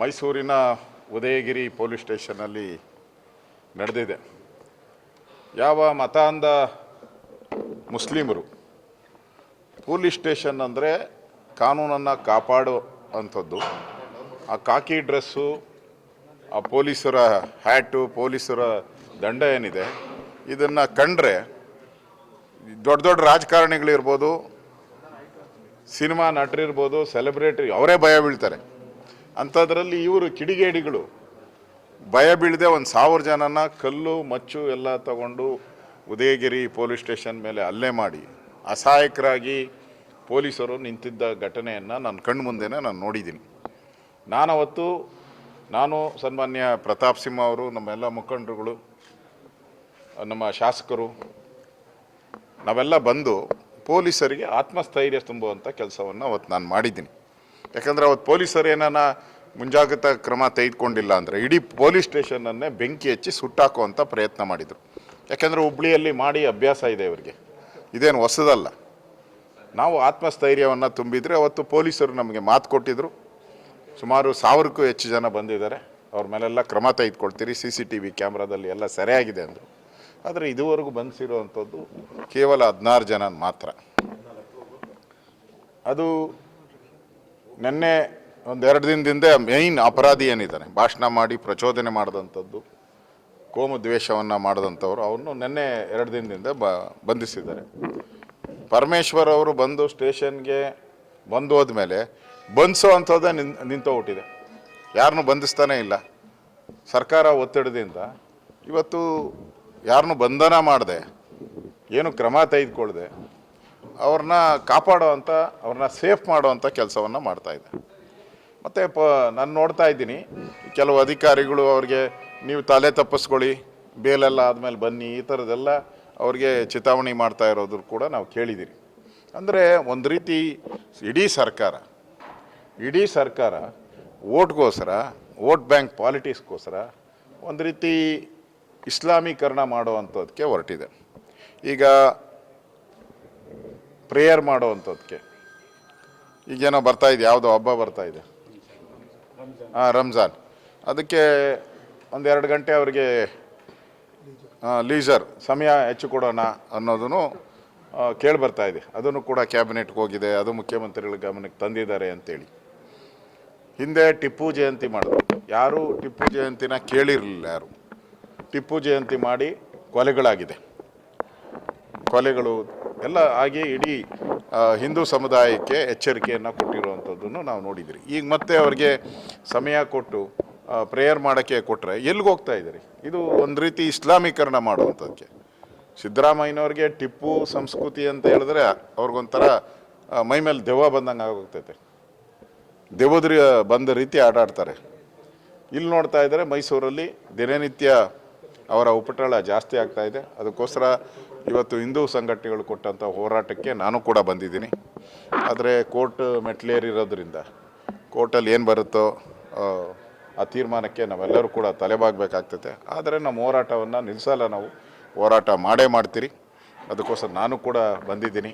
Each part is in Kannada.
ಮೈಸೂರಿನ ಉದಯಗಿರಿ ಪೊಲೀಸ್ ಸ್ಟೇಷನಲ್ಲಿ ನಡೆದಿದೆ. ಯಾವ ಮತಾಂಧ ಮುಸ್ಲಿಮರು ಪೊಲೀಸ್ ಸ್ಟೇಷನ್ ಅಂದರೆ ಕಾನೂನನ್ನು ಕಾಪಾಡೋ ಅಂಥದ್ದು. ಆ ಕಾಕಿ ಡ್ರೆಸ್ಸು, ಆ ಪೊಲೀಸರ ಹ್ಯಾಟು, ಪೊಲೀಸರ ದಂಡ ಏನಿದೆ, ಇದನ್ನು ಕಂಡ್ರೆ ದೊಡ್ಡ ದೊಡ್ಡ ರಾಜಕಾರಣಿಗಳಿರ್ಬೋದು, ಸಿನಿಮಾ ನಟರಿರ್ಬೋದು, ಸೆಲೆಬ್ರಿಟಿ, ಅವರೇ ಭಯ ಬೀಳ್ತಾರೆ. ಅಂಥದ್ರಲ್ಲಿ ಇವರು ಕಿಡಿಗೇಡಿಗಳು. ಭಯ ಬೀಳದೆ ಒಂದು ಸಾವಿರ ಜನನ ಕಲ್ಲು, ಮಚ್ಚು ಎಲ್ಲ ತಗೊಂಡು ಉದಯಗಿರಿ ಪೊಲೀಸ್ ಸ್ಟೇಷನ್ ಮೇಲೆ ಹಲ್ಲೆ ಮಾಡಿ. ಅಸಹಾಯಕರಾಗಿ ಪೊಲೀಸರು ನಿಂತಿದ್ದ ಘಟನೆಯನ್ನು ನನ್ನ ಕಣ್ಣು ಮುಂದೆನೇ ನಾನು ನೋಡಿದ್ದೀನಿ ನಾನು ಅವತ್ತು ನಾನು ಸನ್ಮಾನ್ಯ ಪ್ರತಾಪ್ ಸಿಂಹ ಅವರು, ನಮ್ಮೆಲ್ಲ ಮುಖಂಡರುಗಳು, ನಮ್ಮ ಶಾಸಕರು, ನಾವೆಲ್ಲ ಬಂದು ಪೊಲೀಸರಿಗೆ ಆತ್ಮಸ್ಥೈರ್ಯ ತುಂಬುವಂಥ ಕೆಲಸವನ್ನು ಅವತ್ತು ನಾನು ಮಾಡಿದ್ದೀನಿ ಯಾಕಂದರೆ ಅವತ್ತು ಪೊಲೀಸರು ಏನನ್ನ ಮುಂಜಾಗ್ರತಾ ಕ್ರಮ ತೆಗೆದುಕೊಂಡಿಲ್ಲ ಅಂದರೆ ಇಡೀ ಪೊಲೀಸ್ ಸ್ಟೇಷನನ್ನೇ ಬೆಂಕಿ ಹಚ್ಚಿ ಸುಟ್ಟಾಕುವಂಥ ಪ್ರಯತ್ನ ಮಾಡಿದರು. ಯಾಕಂದರೆ ಹುಬ್ಳಿಯಲ್ಲಿ ಮಾಡಿ ಅಭ್ಯಾಸ ಇದೆ ಇವರಿಗೆ. ಇದೇನು ಹೊಸದಲ್ಲ. ನಾವು ಆತ್ಮಸ್ಥೈರ್ಯವನ್ನು ತುಂಬಿದರೆ ಅವತ್ತು ಪೊಲೀಸರು ನಮಗೆ ಮಾತು ಕೊಟ್ಟಿದ್ದರು ಸುಮಾರು ಸಾವಿರಕ್ಕೂ ಹೆಚ್ಚು ಜನ ಬಂದಿದ್ದಾರೆ. ಅವ್ರ ಮೇಲೆಲ್ಲ ಕ್ರಮ ತೆಗೆದುಕೊಳ್ತೀರಿ. ಸಿ ಸಿ ಟಿ ವಿ ಕ್ಯಾಮ್ರಾದಲ್ಲಿ ಎಲ್ಲ ಸರಿಯಾಗಿದೆ ಅಂದರು. ಆದರೆ ಇದುವರೆಗೂ ಬಂದಿಸಿರುವಂಥದ್ದು ಕೇವಲ ಹದಿನಾರು ಜನ ಮಾತ್ರ. ಅದು ನಿನ್ನೆ ಒಂದೆರಡು ದಿನದಿಂದ ಮೇಯ್ನ್ ಅಪರಾಧಿ ಏನಿದ್ದಾನೆ ಭಾಷಣ ಮಾಡಿ ಪ್ರಚೋದನೆ ಮಾಡಿದಂಥದ್ದು, ಕೋಮು ದ್ವೇಷವನ್ನು ಮಾಡಿದಂಥವ್ರು ಅವನು ನಿನ್ನೆ ಎರಡು ದಿನದಿಂದ ಬ, ಬಂಧಿಸಿದ್ದಾರೆ. ಪರಮೇಶ್ವರ್ ಅವರು ಬಂದು ಸ್ಟೇಷನ್ಗೆ ಬಂದು ಹೋದ್ಮೇಲೆ ಬಂಧಿಸೋ ಅಂಥದ್ದೇ ನಿನ್ ನಿಂತೋಗ್ಬಿಟ್ಟಿದೆ ಯಾರನ್ನೂ ಬಂಧಿಸ್ತಾನೇ ಇಲ್ಲ. ಸರ್ಕಾರ ಒತ್ತಡದಿಂದ ಇವತ್ತು ಯಾರನ್ನೂ ಬಂಧನ ಮಾಡದೆ, ಏನು ಕ್ರಮ ತೆಗೆದುಕೊಳ್ಳದೆ ಅವ್ರನ್ನ ಕಾಪಾಡೋ ಅಂಥ ಅವ್ರನ್ನ ಸೇಫ್ ಮಾಡುವಂಥ ಕೆಲಸವನ್ನು ಮಾಡ್ತಾಯಿದೆ ಮತ್ತು ಪ, ನಾನು ನೋಡ್ತಾ ಇದ್ದೀನಿ, ಕೆಲವು ಅಧಿಕಾರಿಗಳು ಅವ್ರಿಗೆ ನೀವು ತಲೆ ತಪ್ಪಿಸ್ಕೊಳ್ಳಿ, ಬೇಲೆಲ್ಲ ಆದಮೇಲೆ ಬನ್ನಿ, ಈ ಥರದ್ದೆಲ್ಲ ಅವ್ರಿಗೆ ಚಿತಾವಣೆ ಮಾಡ್ತಾ ಇರೋದು ಕೂಡ ನಾವು ಕೇಳಿದ್ದೀರಿ. ಅಂದರೆ ಒಂದು ರೀತಿ ಇಡೀ ಸರ್ಕಾರ ಇಡೀ ಸರ್ಕಾರ ಓಟ್ಗೋಸ್ಕರ ವೋಟ್ ಬ್ಯಾಂಕ್ ಪಾಲಿಟಿಕ್ಸ್ಗೋಸ್ಕರ ಒಂದು ರೀತಿ ಇಸ್ಲಾಮೀಕರಣ ಮಾಡುವಂಥದ್ದಕ್ಕೆ ಹೊರಟಿದೆ. ಈಗ ಪ್ರೇಯರ್ ಮಾಡುವಂಥದ್ದಕ್ಕೆ ಈಗೇನೋ ಬರ್ತಾ ಇದೆ, ಯಾವುದೋ ಹಬ್ಬ ಬರ್ತಾ ಇದೆ. ಹಾಂ, ರಂಜಾನ್. ಅದಕ್ಕೆ ಒಂದೆರಡು ಗಂಟೆ ಅವರಿಗೆ ಲೀಸರ್ ಸಮಯ ಹೆಚ್ಚು ಕೊಡೋಣ ಅನ್ನೋದನ್ನು ಕೇಳಿ ಬರ್ತಾ ಇದೆ. ಅದನ್ನು ಕೂಡ ಕ್ಯಾಬಿನೆಟ್ಗೆ ಹೋಗಿದೆ, ಅದು ಮುಖ್ಯಮಂತ್ರಿಗಳ ಗಮನಕ್ಕೆ ತಂದಿದ್ದಾರೆ ಅಂತೇಳಿ. ಹಿಂದೆ ಟಿಪ್ಪು ಜಯಂತಿ ಮಾಡಿದ್ರು. ಯಾರೂ ಟಿಪ್ಪು ಜಯಂತಿನ ಕೇಳಿರಲಿಲ್ಲ ಯಾರು. ಟಿಪ್ಪು ಜಯಂತಿ ಮಾಡಿ ಕೊಲೆಗಳಾಗಿದೆ. ಕೊಲೆಗಳು ಎಲ್ಲ ಹಾಗೆ ಇಡೀ ಹಿಂದೂ ಸಮುದಾಯಕ್ಕೆ ಎಚ್ಚರಿಕೆಯನ್ನು ಕೊಟ್ಟಿರುವಂಥದ್ದನ್ನು ನಾವು ನೋಡಿದ್ರಿ. ಈಗ ಮತ್ತೆ ಅವ್ರಿಗೆ ಸಮಯ ಕೊಟ್ಟು ಪ್ರೇಯರ್ ಮಾಡೋಕ್ಕೆ ಕೊಟ್ಟರೆ ಎಲ್ಲಿಗೆ ಹೋಗ್ತಾ ಇದ್ದೀರಿ? ಇದು ಒಂದು ರೀತಿ ಇಸ್ಲಾಮೀಕರಣ ಮಾಡುವಂಥದ್ದಕ್ಕೆ ಸಿದ್ದರಾಮಯ್ಯನವ್ರಿಗೆ ಟಿಪ್ಪು ಸಂಸ್ಕೃತಿ ಅಂತ ಹೇಳಿದ್ರೆ ಅವ್ರಿಗೊಂಥರ ಮೈ ಮೇಲೆ ದೆವ್ವ ಬಂದಂಗೆ ಆಗೋಗ್ತೈತೆ. ದೆವ್ವದ್ರಿ ಬಂದ ರೀತಿ ಆಟಾಡ್ತಾರೆ. ಇಲ್ಲಿ ನೋಡ್ತಾ ಇದ್ದಾರೆ ಮೈಸೂರಲ್ಲಿ ದಿನನಿತ್ಯ ಅವರ ಉಪಟಳ ಜಾಸ್ತಿ ಆಗ್ತಾ ಇದೆ. ಅದಕ್ಕೋಸ್ಕರ ಇವತ್ತು ಹಿಂದೂ ಸಂಘಟನೆಗಳು ಕೊಟ್ಟಂಥ ಹೋರಾಟಕ್ಕೆ ನಾನು ಕೂಡ ಬಂದಿದ್ದೀನಿ. ಆದರೆ ಕೋರ್ಟ್ ಮೆಟ್ಲೇರಿರೋದ್ರಿಂದ ಕೋರ್ಟಲ್ಲಿ ಏನು ಬರುತ್ತೋ ಆ, ತೀರ್ಮಾನಕ್ಕೆ ನಾವೆಲ್ಲರೂ ಕೂಡ ತಲೆಬಾಗಬೇಕಾಗ್ತದೆ. ಆದರೆ ನಮ್ಮ ಹೋರಾಟವನ್ನು ನಿಲ್ಲಿಸಲ್ಲ ನಾವು. ಹೋರಾಟ ಮಾಡೇ ಮಾಡ್ತೀರಿ. ಅದಕ್ಕೋಸ್ಕರ ನಾನು ಕೂಡ ಬಂದಿದ್ದೀನಿ.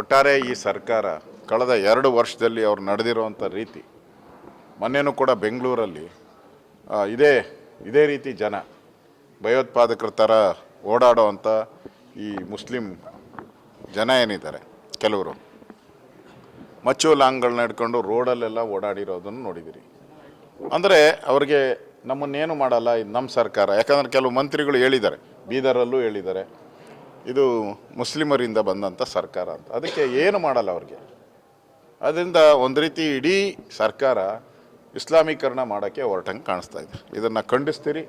ಒಟ್ಟಾರೆ ಈ ಸರ್ಕಾರ ಕಳೆದ ಎರಡು ವರ್ಷದಲ್ಲಿ ಅವ್ರು ನಡೆದಿರುವಂಥ ರೀತಿ ಮೊನ್ನೆನೂ ಕೂಡ ಬೆಂಗಳೂರಲ್ಲಿ ಇದೇ ಇದೇ ರೀತಿ ಜನ ಭಯೋತ್ಪಾದಕರ ಥರ ಓಡಾಡೋವಂಥ ಈ ಮುಸ್ಲಿಂ ಜನ ಏನಿದ್ದಾರೆ, ಕೆಲವರು. ಮಚ್ಚು ಲಾಂಗ್ಗಳನ್ನ ಹಿಡ್ಕೊಂಡು ರೋಡಲ್ಲೆಲ್ಲ ಓಡಾಡಿರೋದನ್ನು ನೋಡಿದಿರಿ ಅಂದರೆ ಅವ್ರಿಗೆ ನಮ್ಮನ್ನೇನು ಮಾಡಲ್ಲ, ಇದು ನಮ್ಮ ಸರ್ಕಾರ. ಯಾಕಂದ್ರೆ ಕೆಲವು ಮಂತ್ರಿಗಳು ಹೇಳಿದ್ದಾರೆ, ಬೀದರಲ್ಲೂ ಹೇಳಿದ್ದಾರೆ, ಇದು ಮುಸ್ಲಿಮರಿಂದ ಬಂದಂಥ ಸರ್ಕಾರ ಅಂತ. ಅದಕ್ಕೆ ಏನು ಮಾಡಲ್ಲ ಅವ್ರಿಗೆ. ಅದರಿಂದ ಒಂದು ರೀತಿ ಇಡೀ ಸರ್ಕಾರ ಇಸ್ಲಾಮೀಕರಣ ಮಾಡೋಕ್ಕೆ ಹೊರಟಂಗೆ ಕಾಣಿಸ್ತಾ ಇದೆ. ಇದನ್ನು ಖಂಡಿಸ್ತೀರಿ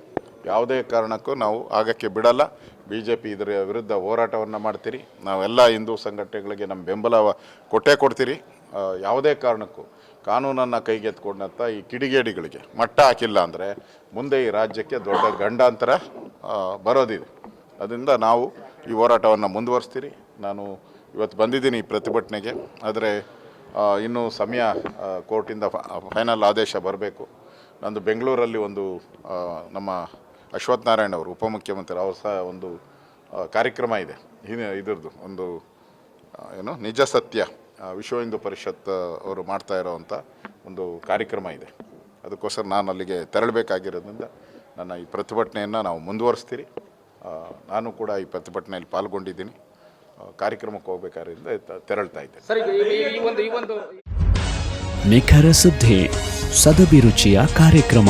ಯಾವುದೇ ಕಾರಣಕ್ಕೂ ನಾವು ಆಗಕ್ಕೆ ಬಿಡಲ್ಲ. ಬಿ ಜೆ ಪಿ ಇದರ ವಿರುದ್ಧ ಹೋರಾಟವನ್ನು ಮಾಡ್ತೀರಿ. ನಾವೆಲ್ಲ ಹಿಂದೂ ಸಂಘಟನೆಗಳಿಗೆ ನಮ್ಮ ಬೆಂಬಲ ಕೊಟ್ಟೇ ಕೊಡ್ತೀರಿ. ಯಾವುದೇ ಕಾರಣಕ್ಕೂ ಕಾನೂನನ್ನು ಕೈಗೆತ್ಕೊಂಡಂಥ ಈ ಕಿಡಿಗೇಡಿಗಳಿಗೆ ಮಟ್ಟ ಹಾಕಿಲ್ಲ ಅಂದರೆ ಮುಂದೆ ಈ ರಾಜ್ಯಕ್ಕೆ ದೊಡ್ಡ ಗಂಡಾಂತರ ಬರೋದಿದೆ. ಅದರಿಂದ ನಾವು ಈ ಹೋರಾಟವನ್ನು ಮುಂದುವರಿಸ್ತೀರಿ. ನಾನು ಇವತ್ತು ಬಂದಿದ್ದೀನಿ ಈ ಪ್ರತಿಭಟನೆಗೆ. ಆದರೆ ಇನ್ನೂ ಸಮಯ ಕೋರ್ಟಿಂದ ಫೈನಲ್ ಆದೇಶ ಬರಬೇಕು. ನಂದು ಬೆಂಗಳೂರಲ್ಲಿ ಒಂದು ನಮ್ಮ ಅಶ್ವಥ್ ನಾರಾಯಣ ಅವರು ಉಪಮುಖ್ಯಮಂತ್ರಿ. ಅವ್ರ ಸಹ ಒಂದು ಕಾರ್ಯಕ್ರಮ ಇದೆ. ಹಿನ- ಇದ್ರದ್ದು ಒಂದು ಏನು ನಿಜ ಸತ್ಯ ವಿಶ್ವ ಹಿಂದೂ ಪರಿಷತ್ ಅವರು ಮಾಡ್ತಾ ಇರೋವಂಥ ಒಂದು ಕಾರ್ಯಕ್ರಮ ಇದೆ. ಅದಕ್ಕೋಸ್ಕರ ನಾನು ಅಲ್ಲಿಗೆ ತೆರಳಬೇಕಾಗಿರೋದ್ರಿಂದ ನನ್ನ ಈ ಪ್ರತಿಭಟನೆಯನ್ನು ನಾವು ಮುಂದುವರಿಸ್ತೀರಿ. ನಾನು ಕೂಡ ಈ ಪ್ರತಿಭಟನೆಯಲ್ಲಿ ಪಾಲ್ಗೊಂಡಿದ್ದೀನಿ. ಕಾರ್ಯಕ್ರಮಕ್ಕೆ ಹೋಗ್ಬೇಕಾದ್ರಿಂದ ತೆರಳ್ತಾ ಇದ್ದೆ ನಿಖರ ಸುದ್ದಿ ಸದಭಿರುಚಿಯ ಕಾರ್ಯಕ್ರಮ.